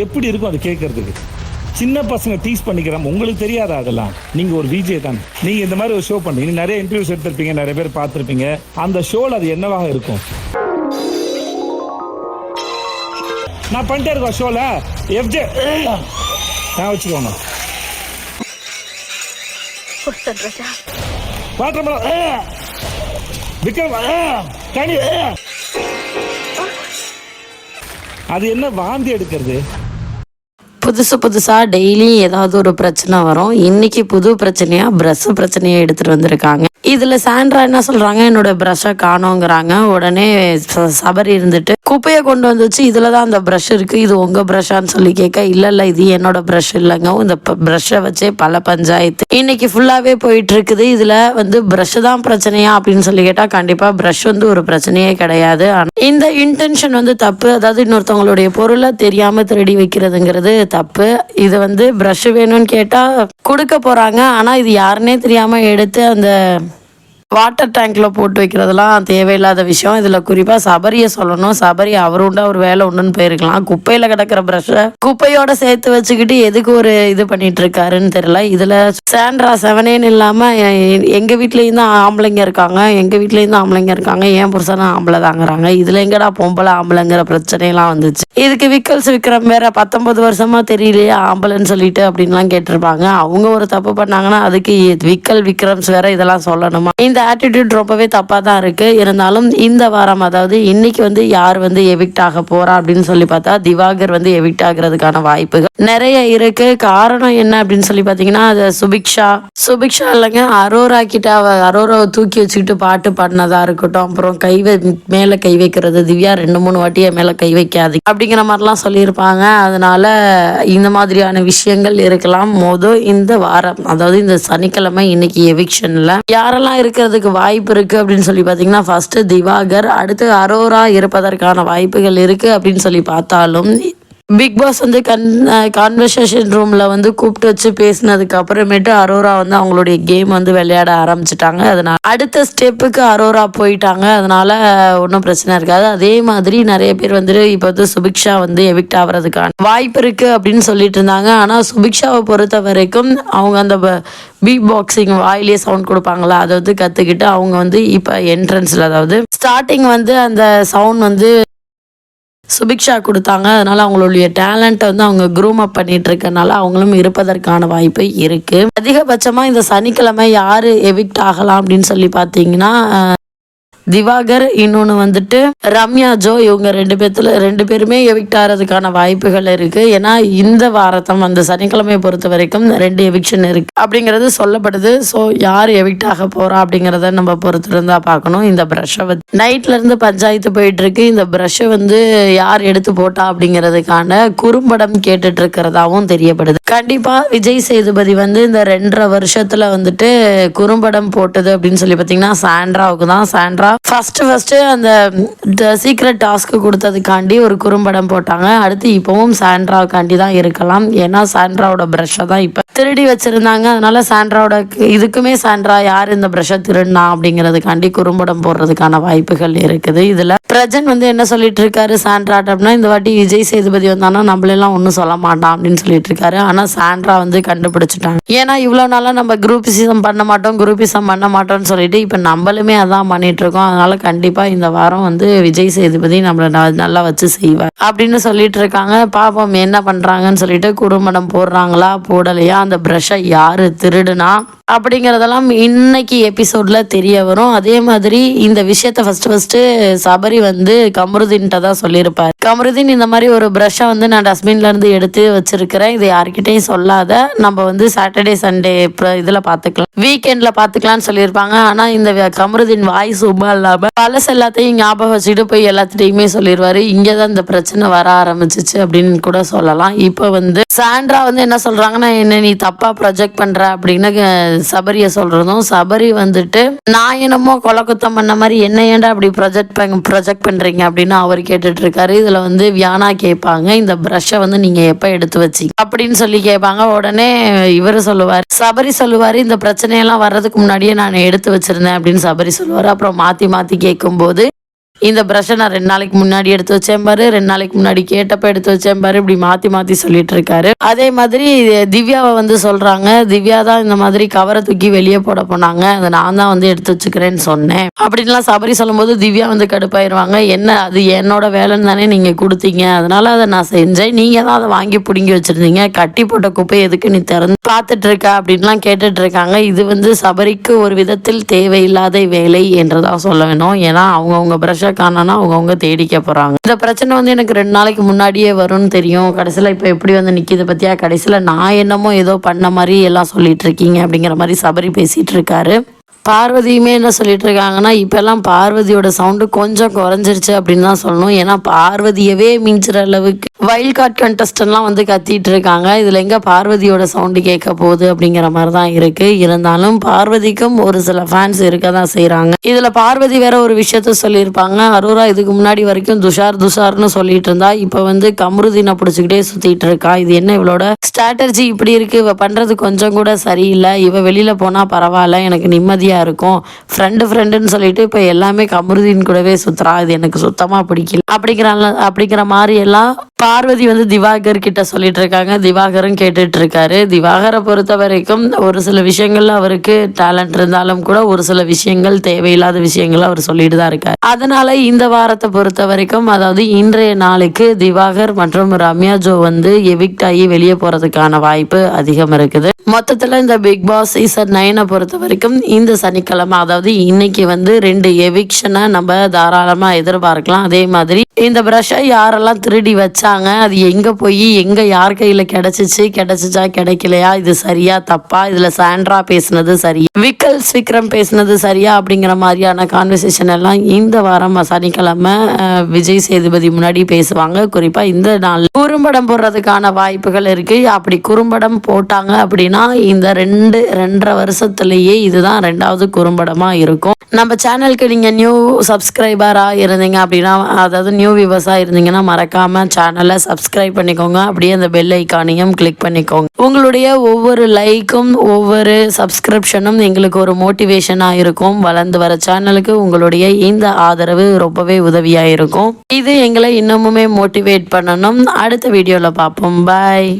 எப்படி இருக்கும் அது கேட்கறதுக்கு? சின்ன பசங்க டீஸ் பண்ணிக்கிறாங்க உங்களுக்கு தெரியாதா அதெல்லாம்? நீங்க ஒரு விஜய் தான். நீங்க இந்த மாதிரி ஒரு ஷோ பண்றீங்க நீங்க நிறைய இன்டர்வியூஸ் எடுத்திருப்பீங்க நிறைய பேர் பார்த்திருப்பீங்க. அந்த ஷோல அது என்னவாக இருக்கும்? நான் பண்ணிட்டே இருக்கோம் ஷோல எஃப்ஜே நான் வச்சுக்கோங்க. வாட்டர் மெலன் விக்ரம் கனி அது என்ன வாந்தி எடுக்கிறது? புதுசு புதுசாக டெய்லியும் ஏதாவது ஒரு பிரச்சனை வரும். இன்றைக்கி புது பிரச்சனையாக ப்ரஷ் பிரச்சனையை எடுத்துகிட்டு வந்திருக்காங்க. இதில் சாண்ட்ரா என்ன சொல்கிறாங்க என்னோட ப்ரஷ்ஷை காணோங்கிறாங்க. உடனே ச- சபரி இருந்துட்டு குப்பையை கொண்டு வந்துச்சு இதில் தான் அந்த ப்ரஷ் இருக்குது இது உங்கள் ப்ரஷ்ஷான்னு சொல்லி கேட்க இல்லை இல்லை இது என்னோட ப்ரஷ் இல்லைங்க. இந்த ப்ரஷ்ஷை வச்சே பல பஞ்சாயத்து. இன்னைக்கு ஃபுல்லாகவே போயிட்டு இருக்குது வந்து ப்ரஷ் தான் பிரச்சனையா அப்படின்னு சொல்லி கேட்டால் கண்டிப்பாக ப்ரஷ் வந்து ஒரு பிரச்சனையே கிடையாது. ஆனால் இந்த இன்டென்ஷன் வந்து தப்பு. அதாவது இன்னொருத்தவங்களுடைய பொருளை தெரியாமல் திருடி வைக்கிறதுங்கிறது தப்பு. இது வந்து ப்ரஷ் வேணும்னு கேட்டால் கொடுக்க போகிறாங்க ஆனால் இது யாருன்னே தெரியாமல் எடுத்து அந்த வாட்டர் டேங்க்கில் போட்டு வைக்கிறதெல்லாம் தேவையில்லாத விஷயம். இதில் குறிப்பாக சபரியை சொல்லணும். சபரி அவர் உண்டு அவர் வேலை உண்டுன்னு போயிருக்கலாம். குப்பையில் கிடக்கிற ப்ரஷ்ஷை குப்பையோட சேர்த்து வச்சுக்கிட்டு எதுக்கு ஒரு இது பண்ணிட்டு இருக்காருன்னு தெரியல. இதில் சாண்ட்ரா செவனேன்னு இல்லாமல் எங்கள் வீட்லேயும் தான் ஆம்பளைங்க இருக்காங்க. எங்கள் வீட்லேயும் தான் ஆம்பளைங்க இருக்காங்க. ஏன் புருஷனும் ஆம்பளை தாங்கிறாங்க. இதில் எங்கடா பொம்பளை ஆம்பளைங்கிற பிரச்சனையெல்லாம் வந்துச்சு. இதுக்கு விக்கல்ஸ் விக்ரம் வேற பத்தொன்பது வருஷமா தெரியலையா ஆம்பளைன்னு சொல்லிட்டு அப்படின்லாம் கேட்டிருப்பாங்க. அவங்க ஒரு தப்பு பண்ணாங்கன்னா அதுக்கு விக்கல் விக்ரம்ஸ் வேற இதெல்லாம் சொல்லணுமா? இந்த ஆட்டிடியூட் ரொம்பவே தப்பாக தான் இருக்குது இருந்தாலும் இந்த வாரம் அதாவது இன்னைக்கு வந்து யார் வந்து எவிக்ட் ஆக போகிறா அப்படின்னு சொல்லி பார்த்தா திவாகர் வந்து எவிக்ட் ஆகிறதுக்கான வாய்ப்புகள் நிறைய இருக்கு. காரணம் என்ன அப்படின்னு சொல்லி பார்த்தீங்கன்னா அது சுபிக்ஷா. சுபிக்ஷா இல்லைங்க அரோரா கிட்ட அவ அரோராவை தூக்கி வச்சுக்கிட்டு பாட்டு பாடினதா இருக்கட்டும். அப்புறம் கை மேலே கை வைக்கிறது. திவ்யா ரெண்டு மூணு வாட்டி என் மேலே கை வைக்காது. அப்படிங்கிற மாதிரிலாம் சொல்லியிருப்பாங்க. அதனால இந்த மாதிரியான விஷயங்கள் இருக்கலாம். மொதல் இந்த வாரம் அதாவது இந்த சனிக்கிழமை இன்னைக்கு எவிக்ஷனில் யாரெல்லாம் இருக்கிறது இருக்கிறதுக்கு வாய்ப்பு இருக்கு அப்படின்னு சொல்லி பார்த்தீங்கன்னா ஃபர்ஸ்ட் திவாகர் அடுத்து அரோரா இருப்பதற்கான வாய்ப்புகள் இருக்கு அப்படின்னு சொல்லி பார்த்தாலும் பிக் பாஸ் வந்து கன் கான்வர்சேஷன் ரூமில் வந்து கூப்பிட்டு வச்சு பேசினதுக்கு அப்புறமேட்டு அரோரா வந்து அவங்களுடைய கேம் வந்து விளையாட ஆரம்பிச்சிட்டாங்க. அதனால் அடுத்த ஸ்டெப்புக்கு அரோரா போயிட்டாங்க. அதனால் ஒன்றும் பிரச்சனை இருக்காது. அதே மாதிரி நிறைய பேர் வந்துட்டு இப்போ வந்து சுபிக்ஷா வந்து எவிக்ட் ஆகிறதுக்கான வாய்ப்பு இருக்குது அப்படின்னு சொல்லிட்டு இருந்தாங்க. ஆனால் சுபிக்ஷாவை பொறுத்த வரைக்கும் அவங்க அந்த பீட் பாக்ஸிங் வாயிலே சவுண்ட் கொடுப்பாங்களா? அதை வந்து கற்றுக்கிட்டு அவங்க வந்து இப்போ என்ட்ரன்ஸில் அதாவது ஸ்டார்டிங் வந்து அந்த சவுண்ட் வந்து சுபிக்ஷா கொடுத்தாங்க. அதனால அவங்களுடைய டேலண்ட்டை வந்து அவங்க க்ரூம் அப் பண்ணிட்டு இருக்கனால அவங்களும் இருப்பதற்கான வாய்ப்பு இருக்கு. அதிகபட்சமா இந்த சனிக்கிழமை யாரு எவிக்ட் ஆகலாம் அப்படின்னு சொல்லி பார்த்தீங்கன்னா திவாகர் இன்னொன்று வந்துட்டு ரம்யா ஜோ இவங்க ரெண்டு பேர்த்துல ரெண்டு பேருமே எவிக்ட் ஆகிறதுக்கான வாய்ப்புகள் இருக்கு. ஏன்னா இந்த வாரத்தம் அந்த சனிக்கிழமையை பொறுத்த வரைக்கும் ரெண்டு எவிக்ஷன் இருக்கு அப்படிங்கிறது சொல்லப்படுது. ஸோ யார் எவிக்ட் ஆக போறா அப்படிங்கிறத நம்ம பொறுத்து இருந்தால் பார்க்கணும். இந்த ப்ரஷ்ஷை வந்து நைட்ல இருந்து பஞ்சாயத்து போயிட்டு இருக்கு. இந்த ப்ரஷ்ஷை வந்து யார் எடுத்து போட்டா அப்படிங்கிறதுக்கான குறும்படம் கேட்டுட்டு இருக்கிறதாவும் தெரியப்படுது. கண்டிப்பா விஜய் சேதுபதி வந்து இந்த ரெண்டரை வருஷத்துல வந்துட்டு குறும்படம் போட்டது அப்படின்னு சொல்லி பார்த்தீங்கன்னா சாண்ட்ராவுக்கு தான். சாண்ட்ரா ஃபஸ்ட்டு ஃபஸ்ட்டு அந்த த சீக்ரெட் டாஸ்க்கு கொடுத்ததுக்காண்டி ஒரு குறும்படம் போட்டாங்க. அடுத்து இப்போவும் சாண்ட்ராவுக்காண்டி தான் இருக்கலாம். ஏன்னா சாண்ட்ராவோட ப்ரஷ்ஷை தான் இப்போ திருடி வச்சுருந்தாங்க. அதனால சாண்ட்ராவோட இதுக்குமே சாண்ட்ரா யார் இந்த ப்ரஷ்ஷை திருடினா அப்படிங்கிறதுக்காண்டி குறும்படம் போடுறதுக்கான வாய்ப்புகள் இருக்குது. இதில் பிரஜன் வந்து என்ன சொல்லிட்டு இருக்காரு சாண்ட்ராட் அப்படின்னா இந்த வாட்டி விஜய் சேதுபதி வந்தானா நம்மளெல்லாம் ஒன்றும் சொல்ல மாட்டான் அப்படின்னு சொல்லிட்டு இருக்காரு ஆனால் சாண்ட்ரா வந்து கண்டுபிடிச்சிட்டாங்க. ஏன்னா இவ்வளோ நாளாக நம்ம குரூப்பிசம் பண்ண மாட்டோம் குரூப்பிசம் பண்ண மாட்டோம்னு சொல்லிட்டு இப்போ நம்மளுமே அதான் பண்ணிட்டு இருக்கோம். அதனால கண்டிப்பா இந்த வாரம் வந்து விஜய் சேதுபதி நம்மளை நல்லா வச்சு செய்வார். அப்படின்னு சொல்லிட்டு இருக்காங்க. பாப்போம் என்ன பண்றாங்கன்னு சொல்லிட்டு குடும்பம் போடுறாங்களா? போடலையா? அந்த ப்ரஷ்ஷை யாரு திருடுனா? அப்படிங்கறதெல்லாம் இன்னைக்கு எபிசோட்ல தெரிய வரும். அதே மாதிரி இந்த விஷயத்த ஃபர்ஸ்ட் ஃபர்ஸ்ட் சபரி வந்து கமருதீன்ட்ட தான் சொல்லியிருப்பார். கமருதீன் இந்த மாதிரி ஒரு ப்ரஷ்ஷை வந்து நான் டஸ்ட்பின்ல இருந்து எடுத்து வச்சிருக்கிறேன். இதை யார்கிட்டயும் சொல்லாத. நம்ம வந்து சாட்டர்டே சண்டே இதுல பாத்துக்கலாம். வீக்கெண்ட்ல பாத்துக்கலாம்னு சொல்லியிருப்பாங்க. ஆனா இந்த கமருதீன் வாய் சும்மா இல்லாம பழசு எல்லாத்தையும் ஞாபகம் வச்சுட்டு போய் எல்லாத்திட்டையுமே சொல்லிடுவாரு இங்கதான் இந்த பிரச்சனை வர ஆரம்பிச்சிச்சு அப்படின்னு கூட சொல்லலாம். இப்போ வந்து சாண்ட்ரா வந்து என்ன சொல்றாங்கன்னா என்ன நீ தப்பா ப்ரொஜெக்ட் பண்ற அப்படின்னு சபரியை சபரிய சொல்றதும் சபரி வந்துட்டு நான் என்னமோ கொலை குத்தம் பண்ண மாதிரி என்ன ஏன்டா அப்படி ப்ரொஜெக்ட் ப்ரொஜெக்ட் பண்றீங்க? அப்படின்னு அவர் கேட்டுட்டு இருக்காரு இதுல வந்து வியானா கேட்பாங்க இந்த ப்ரஷ்ஷை வந்து நீங்க எப்ப எடுத்து வச்சீங்க? அப்படின்னு சொல்லி கேட்பாங்க. உடனே இவர் சொல்லுவார் சபரி சொல்லுவாரு இந்த பிரச்சனையெல்லாம் வர்றதுக்கு முன்னாடியே நான் எடுத்து வச்சிருந்தேன் அப்படின்னு சபரி சொல்லுவாரு. அப்புறம் மாத்தி மாற்றி கேட்கும்போது இந்த ப்ரஷ்ஷை நான் ரெண்டு நாளைக்கு முன்னாடி எடுத்து வச்சேன் பாரு. ரெண்டு நாளைக்கு முன்னாடி கேட்டப்ப எடுத்து வச்சேன் பாரு. இப்படி மாற்றி மாற்றி சொல்லிட்டு இருக்காரு. அதே மாதிரி திவ்யாவை வந்து சொல்கிறாங்க திவ்யா தான் இந்த மாதிரி கவரை தூக்கி வெளியே போட போனாங்க. அதை நான் தான் வந்து எடுத்து வச்சுக்கிறேன்னு சொன்னேன். அப்படின்லாம் சபரி சொல்லும்போது திவ்யா வந்து கடுப்பாயிருவாங்க. என்ன அது என்னோட வேலைன்னு தானே நீங்கள் கொடுத்தீங்க. அதனால அதை நான் செஞ்சேன். நீங்கள் தான் அதை வாங்கி பிடுங்கி வச்சுருந்தீங்க. கட்டி போட்ட குப்பை எதுக்கு நீ திறந்து பார்த்துட்டு இருக்க? அப்படின்லாம் கேட்டுட்டு இருக்காங்க. இது வந்து சபரிக்கு ஒரு விதத்தில் தேவையில்லாத வேலை என்று தான் சொல்ல வேணும். ஏன்னா அவங்கவுங்க ப்ரஷை காரணம்னா அவங்கவுங்க தேடிக்க போகிறாங்க இந்த பிரச்சனை வந்து எனக்கு ரெண்டு நாளைக்கு முன்னாடியே வரும்னு தெரியும். கடைசியில் இப்போ எப்படி வந்து நிற்கிது பற்றியா கடைசியில் நான் என்னமோ ஏதோ பண்ண மாதிரி எல்லாம் சொல்லிட்டு இருக்கீங்க அப்படிங்கிற மாதிரி சபரி பேசிட்டு இருக்காரு. பார்வதியுமே என்ன சொல்லிட்டு இருக்காங்கன்னா இப்பெல்லாம் பார்வதியோட சவுண்டு கொஞ்சம் குறைஞ்சிருச்சு அப்படின்னு தான் சொல்லணும். ஏன்னா பார்வதியவே மிஞ்சுற அளவுக்கு வைல்ட் கார்ட் கண்டஸ்டன்லாம் வந்து கத்திட்டு இருக்காங்க இதில் எங்கே பார்வதியோட சவுண்டு கேட்க போகுது? அப்படிங்கிற மாதிரி தான் இருக்கு. இருந்தாலும் பார்வதிக்கும் ஒரு சில ஃபேன்ஸ் இருக்க தான் செய்கிறாங்க இதில் பார்வதி வேற ஒரு விஷயத்த சொல்லியிருப்பாங்க. அரோரா இதுக்கு முன்னாடி வரைக்கும் துஷார் துஷார்னு சொல்லிட்டு இருந்தா இப்போ வந்து கமருதீனை பிடிச்சிக்கிட்டே சுத்திட்டு இருக்கா இது என்ன இவளோட ஸ்ட்ராட்டஜி இப்படி இருக்கு. இவ பண்ணுறது கொஞ்சம் கூட சரியில்லை. இவ வெளியில் போனால் பரவாயில்ல. எனக்கு நிம்மதியாக நிம்மதியா இருக்கும். ஃப்ரெண்டு ஃப்ரெண்டுன்னு சொல்லிட்டு இப்போ எல்லாமே கமருதீன் கூடவே சுற்றுறான் இது எனக்கு சுத்தமாக பிடிக்கல. அப்படிங்கிற அப்படிங்கிற மாதிரி எல்லாம் பார்வதி வந்து திவாகர் கிட்ட சொல்லிட்டு இருக்காங்க. திவாகரும் கேட்டுட்டு இருக்காரு. திவாகரை பொறுத்த வரைக்கும் ஒரு சில விஷயங்கள்ல அவருக்கு டேலண்ட் இருந்தாலும் கூட ஒரு சில விஷயங்கள் தேவையில்லாத விஷயங்கள் அவர் சொல்லிட்டு தான் இருக்காரு. அதனால இந்த வாரத்தை பொறுத்த வரைக்கும் அதாவது இன்றைய நாளுக்கு திவாகர் மற்றும் ரம்யா ஜோ வந்து எவிக்ட் ஆகி வெளியே போறதுக்கான வாய்ப்பு அதிகம் இருக்குது. மொத்தத்துல இந்த பிக் பாஸ் சீசன் நைனை பொறுத்த வரைக்கும் இந்த சனிக்கிழமை அதாவது இன்னைக்கு வந்து ரெண்டு எவிக்ஷனை நம்ம தாராளமாக எதிர்பார்க்கலாம். அதே மாதிரி இந்த ப்ரஷ்ஷை யாரெல்லாம் திருடி வச்சாங்க அது எங்கே போய் எங்கே யார் கையில் கிடச்சிச்சு கிடச்சிச்சா கிடைக்கலையா இது சரியா தப்பா? இதில் சாண்ட்ரா பேசுனது சரியா? விக்கல்ஸ் விக்ரம் பேசுனது சரியா? அப்படிங்கிற மாதிரியான கான்வர்சேஷன் எல்லாம் இந்த வாரம் சனிக்கிழமை விஜய் சேதுபதி முன்னாடி பேசுவாங்க. குறிப்பாக இந்த நாள் குறும்படம் போடுறதுக்கான வாய்ப்புகள் இருக்கு. அப்படி குறும்படம் போட்டாங்க அப்படின்னா இந்த ரெண்டு ரெண்டரை வருஷத்துலேயே இதுதான் ரெண்டாவது குறும்படமாக இருக்கும். நம்ம சேனலுக்கு நீங்கள் நியூ சப்ஸ்கிரைபராக இருந்தீங்க அப்படின்னா அதாவது நியூ வியூவர்ஸாக இருந்தீங்கன்னா மறக்காம சேனலை சப்ஸ்கிரைப் பண்ணிக்கோங்க. அப்படியே அந்த பெல் ஐக்கானையும் கிளிக் பண்ணிக்கோங்க. உங்களுடைய ஒவ்வொரு லைக்கும் ஒவ்வொரு சப்ஸ்கிரிப்ஷனும் எங்களுக்கு ஒரு மோட்டிவேஷனாக இருக்கும். வளர்ந்து வர சேனலுக்கு உங்களுடைய இந்த ஆதரவு ரொம்பவே உதவியாக இருக்கும். இது எங்களை இன்னமுமே மோட்டிவேட் பண்ணணும். அடுத்த வீடியோவில் பார்ப்போம். பாய்